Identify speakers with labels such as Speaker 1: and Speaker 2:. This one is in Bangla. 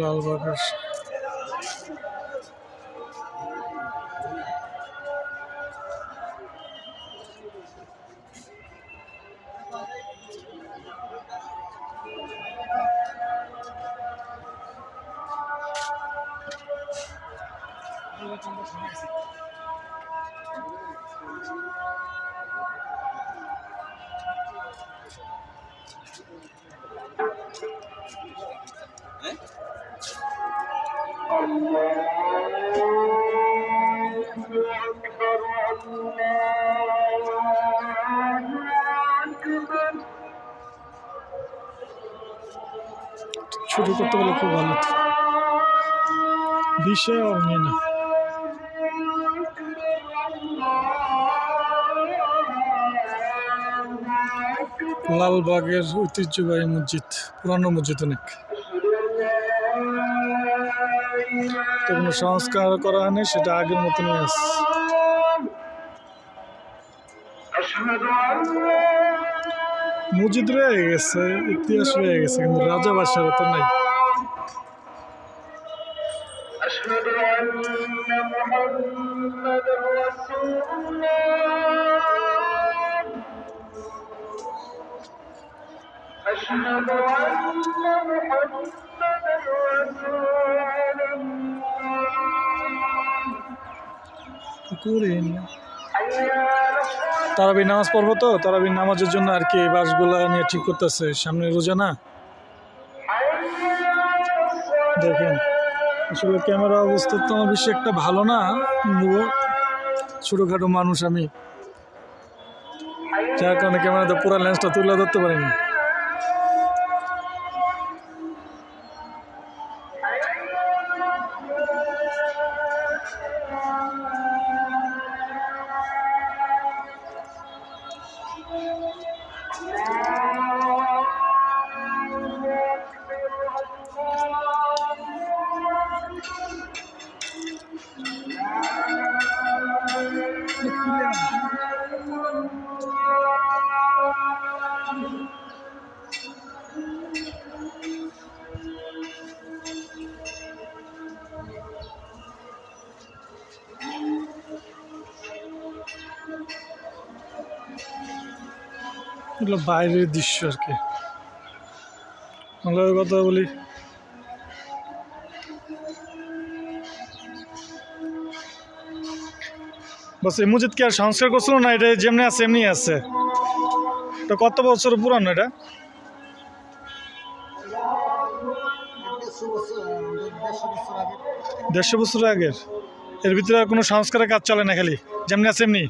Speaker 1: লালবাগের শুরু করতে পারলে খুব ভালো বিষয় নিয়ে না লালবাগের ঐতিহ্যবাহী মসজিদ পুরানো মসজিদ অনেক। তো কোনো সংস্কার করা হয়নি সেটা আগের মতনই আছে মসজিদ রয়ে গেছে ইতিহাস রয়ে গেছে কিন্তু রাজা বাসার তো নাই
Speaker 2: أشهد أن محمد رسول الله
Speaker 1: তারাবির নামাজ পড়ব তো? তারাবির নামাজের জন্য আর কি বাসগুলো নিয়ে ঠিক করতেছে। সামনে রোজা না? দেখেন, আসলে ক্যামেরা অবস্থা তো আমার বেশি একটা ভালো না। ছোটোখাটো মানুষ আমি। যার কারণে ক্যামেরাতে পুরো লেন্সটা তুলে ধরতে পারিনি। এগুলো বাইরের দৃশ্য আর কি। ওই কথা বলি। বাস, এই মসজিদ কি আর সংস্কার করছিল না? এটা যেমনি আছে, এমনি আছে। তো কত বছর পুরানো এটা? দেড়শো বছর আগের। এর ভিতরে কোনো সংস্কারের কাজ চলে না খালি। যেমনি আছে, এমনি।